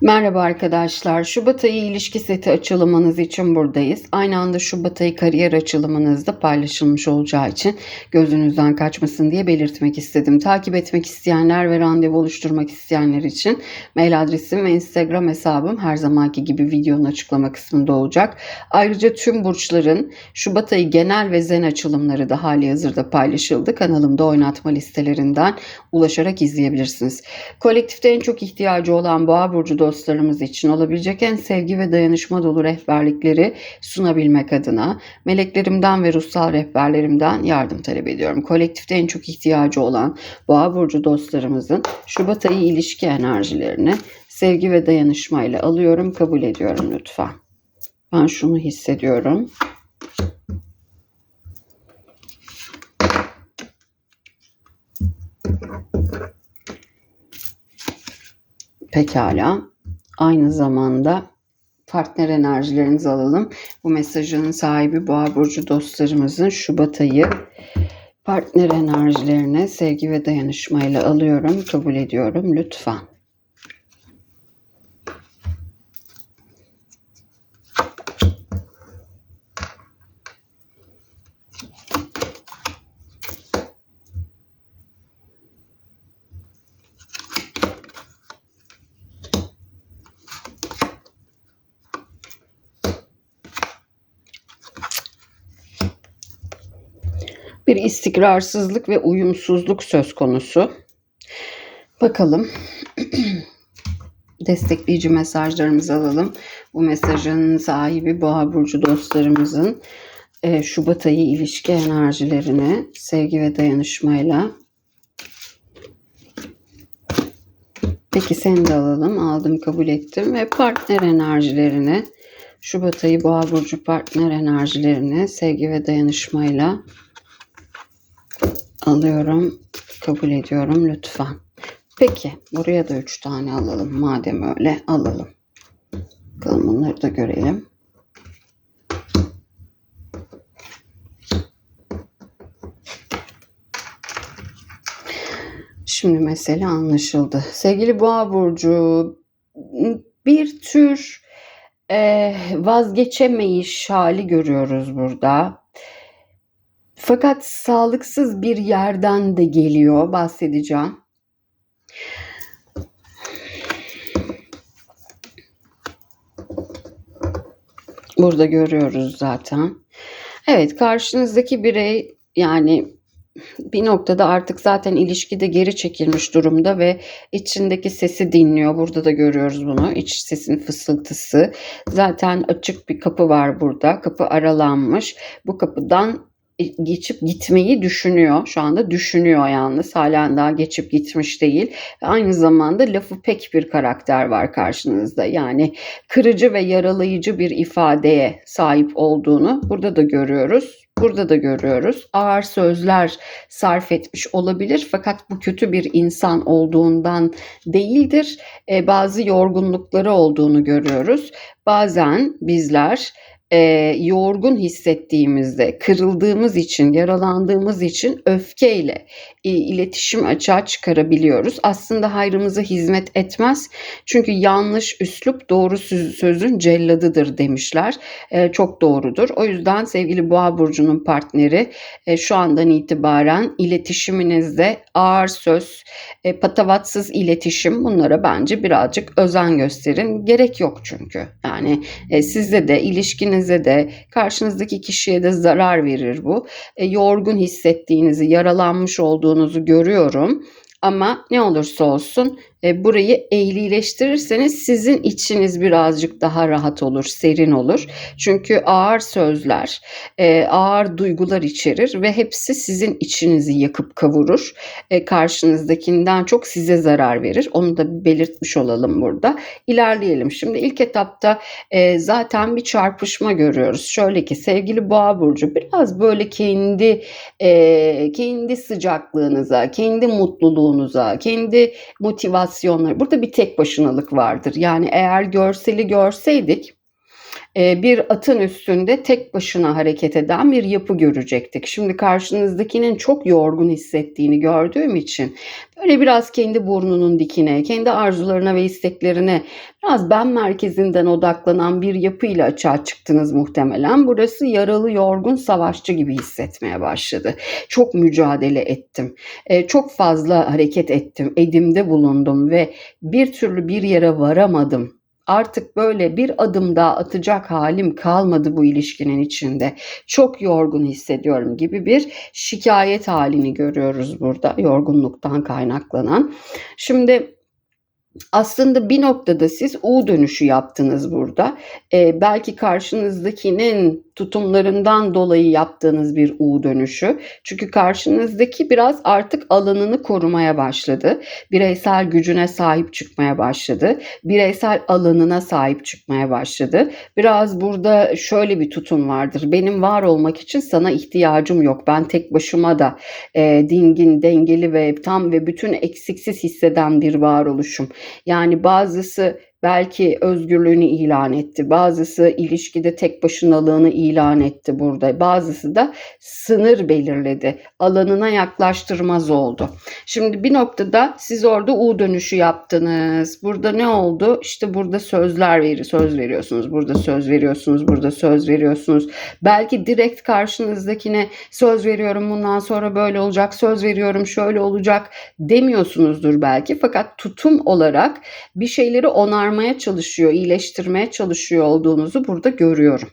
Merhaba arkadaşlar. Şubat ayı ilişki seti açılımınız için buradayız. Aynı anda Şubat ayı kariyer açılımınızda paylaşılmış olacağı için gözünüzden kaçmasın diye belirtmek istedim. Takip etmek isteyenler ve randevu oluşturmak isteyenler için mail adresim ve Instagram hesabım her zamanki gibi videonun açıklama kısmında olacak. Ayrıca tüm burçların Şubat ayı genel ve zen açılımları da hali hazırda paylaşıldı. Kanalımda oynatma listelerinden ulaşarak izleyebilirsiniz. Kolektifte en çok ihtiyacı olan Boğa burcu dostlarımız için olabilecek en sevgi ve dayanışma dolu rehberlikleri sunabilmek adına meleklerimden ve ruhsal rehberlerimden yardım talep ediyorum. Kolektifte en çok ihtiyacı olan Boğa burcu dostlarımızın Şubat ayı ilişki enerjilerini sevgi ve dayanışmayla alıyorum, kabul ediyorum lütfen. Ben şunu hissediyorum. Pekala. Aynı zamanda partner enerjilerinizi alalım. Bu mesajın sahibi Boğa burcu dostlarımızın Şubat ayı partner enerjilerine sevgi ve dayanışmayla alıyorum, kabul ediyorum lütfen. Bir istikrarsızlık ve uyumsuzluk söz konusu. Bakalım. Destekleyici mesajlarımızı alalım. Bu mesajın sahibi Boğa burcu dostlarımızın e, Şubat ayı ilişki enerjilerini sevgi ve dayanışmayla Peki seni de alalım. Aldım, kabul ettim ve partner enerjilerini Şubat ayı Boğa burcu partner enerjilerini sevgi ve dayanışmayla alıyorum, kabul ediyorum lütfen. Peki buraya da üç tane alalım. Madem öyle alalım. Bakalım bunları da görelim. Şimdi mesele anlaşıldı. Sevgili Boğa burcu bir tür e, vazgeçemeyiş hali görüyoruz burada. Fakat sağlıksız bir yerden de geliyor bahsedeceğim. Burada görüyoruz zaten. Evet karşınızdaki birey yani bir noktada artık zaten ilişkide geri çekilmiş durumda ve içindeki sesi dinliyor. Burada da görüyoruz bunu. İç sesin fısıltısı. Zaten açık bir kapı var burada. Kapı aralanmış. Bu kapıdan geçip gitmeyi düşünüyor. Şu anda düşünüyor yalnız. Halen daha geçip gitmiş değil. Aynı zamanda lafı pek bir karakter var karşınızda. Yani kırıcı ve yaralayıcı bir ifadeye sahip olduğunu burada da görüyoruz. Burada da görüyoruz. Ağır sözler sarf etmiş olabilir fakat bu kötü bir insan olduğundan değildir. E, bazı yorgunlukları olduğunu görüyoruz. Bazen bizler e, yorgun hissettiğimizde, kırıldığımız için, yaralandığımız için öfkeyle e, iletişim açığa çıkarabiliyoruz. Aslında hayrımıza hizmet etmez. Çünkü yanlış üslup doğru sözün celladıdır demişler. E, çok doğrudur. O yüzden sevgili Boğa burcunun partneri e, şu andan itibaren iletişiminizde ağır söz, e, patavatsız iletişim bunlara bence birazcık özen gösterin. Gerek yok çünkü. Yani e, sizde de ilişkinize de karşınızdaki kişiye de zarar verir bu. E, yorgun hissettiğinizi, yaralanmış olduğunuzu görüyorum. Ama ne olursa olsun burayı ehlileştirirseniz sizin içiniz birazcık daha rahat olur, serin olur. Çünkü ağır sözler, e, ağır duygular içerir ve hepsi sizin içinizi yakıp kavurur. E, karşınızdakinden çok size zarar verir. Onu da belirtmiş olalım burada. İlerleyelim. Şimdi ilk etapta e, zaten bir çarpışma görüyoruz. Şöyle ki sevgili Boğa burcu biraz böyle kendi e, kendi sıcaklığınıza, kendi mutluluğunuza, kendi motivasyonları. Burada bir tek başınalık vardır. Yani eğer görseli görseydik bir atın üstünde tek başına hareket eden bir yapı görecektik. Şimdi karşınızdakinin çok yorgun hissettiğini gördüğüm için böyle biraz kendi burnunun dikine, kendi arzularına ve isteklerine biraz ben merkezinden odaklanan bir yapıyla açığa çıktınız muhtemelen. Burası yaralı, yorgun savaşçı gibi hissetmeye başladı. Çok mücadele ettim. E, çok fazla hareket ettim. Edimde bulundum ve bir türlü bir yere varamadım artık böyle bir adım daha atacak halim kalmadı bu ilişkinin içinde. Çok yorgun hissediyorum gibi bir şikayet halini görüyoruz burada yorgunluktan kaynaklanan. Şimdi aslında bir noktada siz U dönüşü yaptınız burada. Ee, belki karşınızdakinin tutumlarından dolayı yaptığınız bir U dönüşü. Çünkü karşınızdaki biraz artık alanını korumaya başladı. Bireysel gücüne sahip çıkmaya başladı. Bireysel alanına sahip çıkmaya başladı. Biraz burada şöyle bir tutum vardır. Benim var olmak için sana ihtiyacım yok. Ben tek başıma da e, dingin, dengeli ve tam ve bütün eksiksiz hisseden bir varoluşum. Yani bazısı belki özgürlüğünü ilan etti. Bazısı ilişkide tek başınalığını ilan etti burada. Bazısı da sınır belirledi. Alanına yaklaştırmaz oldu. Şimdi bir noktada siz orada U dönüşü yaptınız. Burada ne oldu? İşte burada sözler veri, söz veriyorsunuz. Burada söz veriyorsunuz. Burada söz veriyorsunuz. Belki direkt karşınızdakine söz veriyorum bundan sonra böyle olacak. Söz veriyorum şöyle olacak demiyorsunuzdur belki. Fakat tutum olarak bir şeyleri onarmaya çalışıyor, iyileştirmeye çalışıyor olduğunuzu burada görüyorum.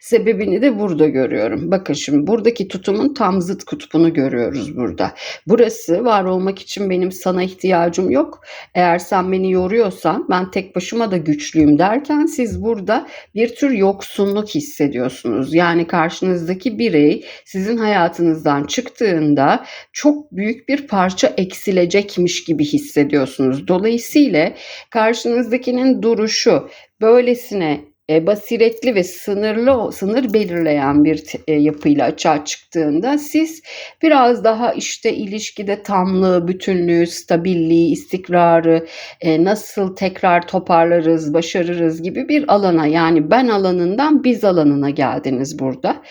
Sebebini de burada görüyorum. Bakın şimdi buradaki tutumun tam zıt kutbunu görüyoruz burada. Burası var olmak için benim sana ihtiyacım yok. Eğer sen beni yoruyorsan ben tek başıma da güçlüyüm derken siz burada bir tür yoksunluk hissediyorsunuz. Yani karşınızdaki birey sizin hayatınızdan çıktığında çok büyük bir parça eksilecekmiş gibi hissediyorsunuz. Dolayısıyla karşınızdakinin duruşu böylesine e, basiretli ve sınırlı sınır belirleyen bir e, yapıyla açığa çıktığında siz biraz daha işte ilişkide tamlığı, bütünlüğü, stabilliği, istikrarı e, nasıl tekrar toparlarız, başarırız gibi bir alana yani ben alanından biz alanına geldiniz burada.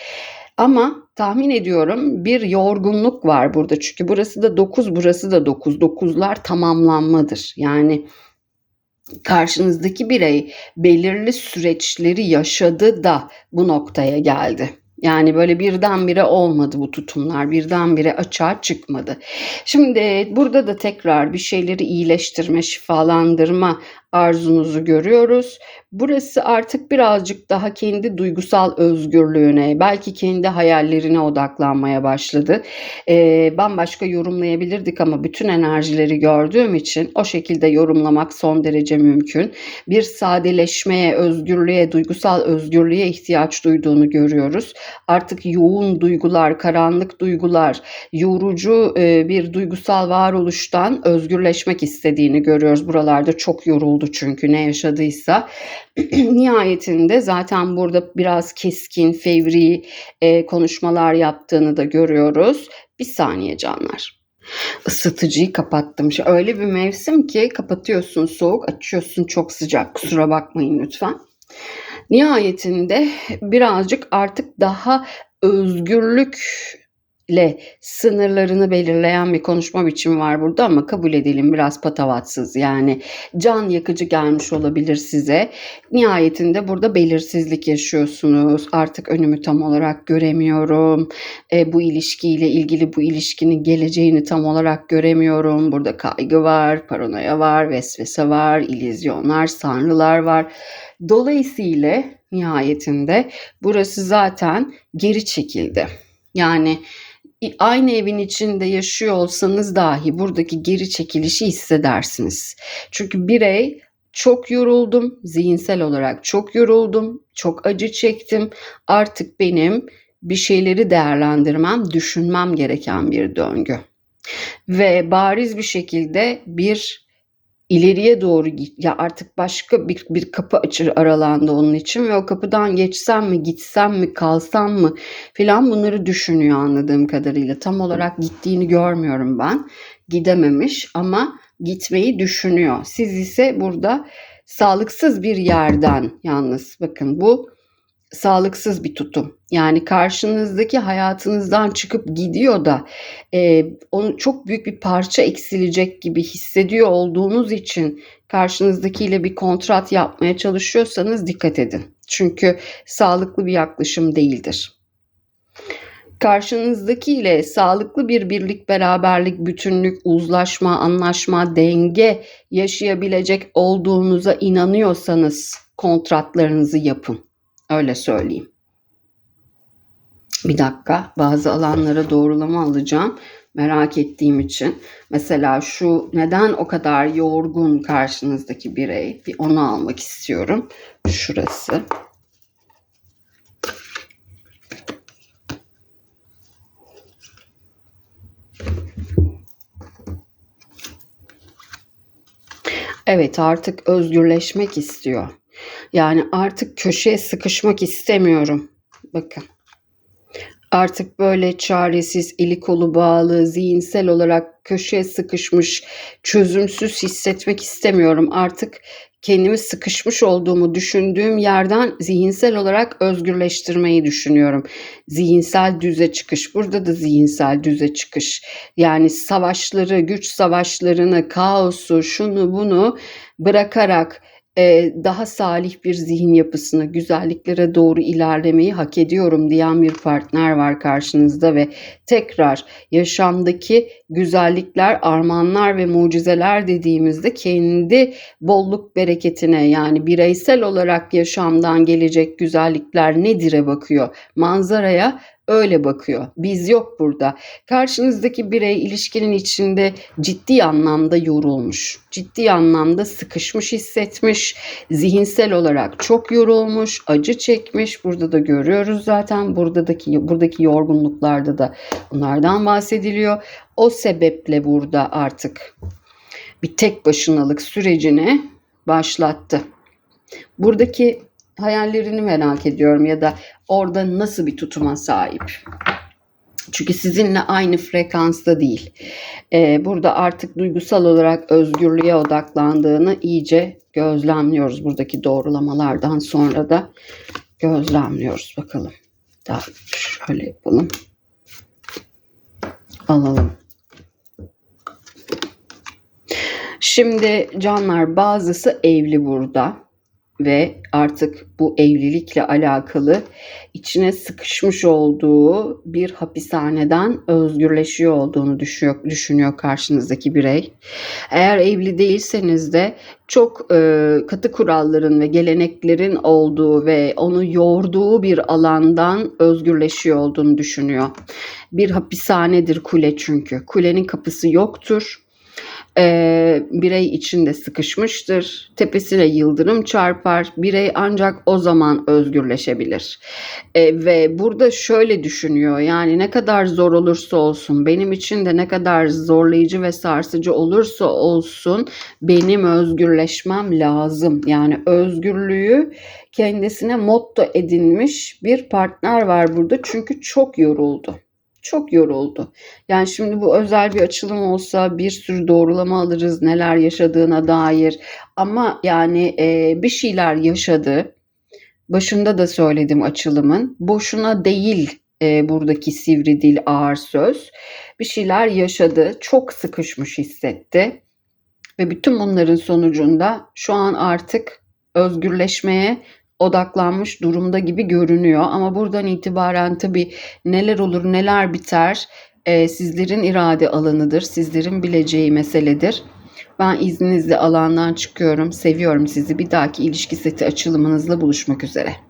Ama tahmin ediyorum bir yorgunluk var burada. Çünkü burası da 9, burası da 9. 9'lar tamamlanmadır. Yani karşınızdaki birey belirli süreçleri yaşadı da bu noktaya geldi. Yani böyle birdenbire olmadı bu tutumlar, birdenbire açığa çıkmadı. Şimdi burada da tekrar bir şeyleri iyileştirme, şifalandırma arzunuzu görüyoruz. Burası artık birazcık daha kendi duygusal özgürlüğüne, belki kendi hayallerine odaklanmaya başladı. Ee, bambaşka yorumlayabilirdik ama bütün enerjileri gördüğüm için o şekilde yorumlamak son derece mümkün. Bir sadeleşmeye, özgürlüğe, duygusal özgürlüğe ihtiyaç duyduğunu görüyoruz. Artık yoğun duygular, karanlık duygular, yorucu e, bir duygusal varoluştan özgürleşmek istediğini görüyoruz. Buralarda çok yoruldu çünkü ne yaşadıysa. Nihayetinde zaten burada biraz keskin, fevri e, konuşmalar yaptığını da görüyoruz. Bir saniye canlar. Isıtıcıyı kapattım. Öyle bir mevsim ki kapatıyorsun soğuk, açıyorsun çok sıcak. Kusura bakmayın lütfen. Nihayetinde birazcık artık daha özgürlük ile sınırlarını belirleyen bir konuşma biçimi var burada ama kabul edelim biraz patavatsız yani can yakıcı gelmiş olabilir size. Nihayetinde burada belirsizlik yaşıyorsunuz. Artık önümü tam olarak göremiyorum. E, bu ilişkiyle ilgili bu ilişkinin geleceğini tam olarak göremiyorum. Burada kaygı var, paranoya var, vesvese var, ilizyonlar, sanrılar var. Dolayısıyla nihayetinde burası zaten geri çekildi. Yani aynı evin içinde yaşıyor olsanız dahi buradaki geri çekilişi hissedersiniz. Çünkü birey çok yoruldum, zihinsel olarak çok yoruldum, çok acı çektim. Artık benim bir şeyleri değerlendirmem, düşünmem gereken bir döngü. Ve bariz bir şekilde bir ileriye doğru ya artık başka bir, bir kapı açır aralandı onun için ve o kapıdan geçsem mi gitsem mi kalsam mı filan bunları düşünüyor anladığım kadarıyla. Tam olarak gittiğini görmüyorum ben. Gidememiş ama gitmeyi düşünüyor. Siz ise burada sağlıksız bir yerden yalnız. Bakın bu sağlıksız bir tutum. Yani karşınızdaki hayatınızdan çıkıp gidiyor da e, onu çok büyük bir parça eksilecek gibi hissediyor olduğunuz için karşınızdakiyle bir kontrat yapmaya çalışıyorsanız dikkat edin. Çünkü sağlıklı bir yaklaşım değildir. Karşınızdakiyle sağlıklı bir birlik, beraberlik, bütünlük, uzlaşma, anlaşma, denge yaşayabilecek olduğunuza inanıyorsanız kontratlarınızı yapın. Öyle söyleyeyim. Bir dakika bazı alanlara doğrulama alacağım merak ettiğim için. Mesela şu neden o kadar yorgun karşınızdaki birey bir onu almak istiyorum. Şurası. Evet artık özgürleşmek istiyor. Yani artık köşeye sıkışmak istemiyorum. Bakın. Artık böyle çaresiz, eli kolu bağlı, zihinsel olarak köşeye sıkışmış, çözümsüz hissetmek istemiyorum. Artık kendimi sıkışmış olduğumu düşündüğüm yerden zihinsel olarak özgürleştirmeyi düşünüyorum. Zihinsel düze çıkış. Burada da zihinsel düze çıkış. Yani savaşları, güç savaşlarını, kaosu, şunu bunu bırakarak daha salih bir zihin yapısına, güzelliklere doğru ilerlemeyi hak ediyorum diyen bir partner var karşınızda ve tekrar yaşamdaki güzellikler, armağanlar ve mucizeler dediğimizde kendi bolluk bereketine yani bireysel olarak yaşamdan gelecek güzellikler nedir'e bakıyor. Manzaraya öyle bakıyor. Biz yok burada. Karşınızdaki birey ilişkinin içinde ciddi anlamda yorulmuş. Ciddi anlamda sıkışmış hissetmiş. Zihinsel olarak çok yorulmuş, acı çekmiş. Burada da görüyoruz zaten. Buradaki buradaki yorgunluklarda da bunlardan bahsediliyor. O sebeple burada artık bir tek başınalık sürecini başlattı. Buradaki hayallerini merak ediyorum ya da orada nasıl bir tutuma sahip. Çünkü sizinle aynı frekansta değil. Ee, burada artık duygusal olarak özgürlüğe odaklandığını iyice gözlemliyoruz. Buradaki doğrulamalardan sonra da gözlemliyoruz. Bakalım. Daha şöyle yapalım. Alalım. Şimdi canlar bazısı evli burada ve artık bu evlilikle alakalı içine sıkışmış olduğu bir hapishaneden özgürleşiyor olduğunu düşünüyor, düşünüyor karşınızdaki birey. Eğer evli değilseniz de çok e, katı kuralların ve geleneklerin olduğu ve onu yorduğu bir alandan özgürleşiyor olduğunu düşünüyor. Bir hapishanedir kule çünkü. Kulenin kapısı yoktur e, birey içinde sıkışmıştır. Tepesine yıldırım çarpar. Birey ancak o zaman özgürleşebilir. E, ve burada şöyle düşünüyor. Yani ne kadar zor olursa olsun, benim için de ne kadar zorlayıcı ve sarsıcı olursa olsun benim özgürleşmem lazım. Yani özgürlüğü kendisine motto edinmiş bir partner var burada. Çünkü çok yoruldu çok yoruldu. Yani şimdi bu özel bir açılım olsa bir sürü doğrulama alırız neler yaşadığına dair. Ama yani e, bir şeyler yaşadı. Başında da söyledim açılımın. Boşuna değil e, buradaki sivri dil ağır söz. Bir şeyler yaşadı. Çok sıkışmış hissetti. Ve bütün bunların sonucunda şu an artık özgürleşmeye odaklanmış durumda gibi görünüyor. Ama buradan itibaren tabii neler olur neler biter e, sizlerin irade alanıdır. Sizlerin bileceği meseledir. Ben izninizle alandan çıkıyorum. Seviyorum sizi. Bir dahaki ilişki seti açılımınızla buluşmak üzere.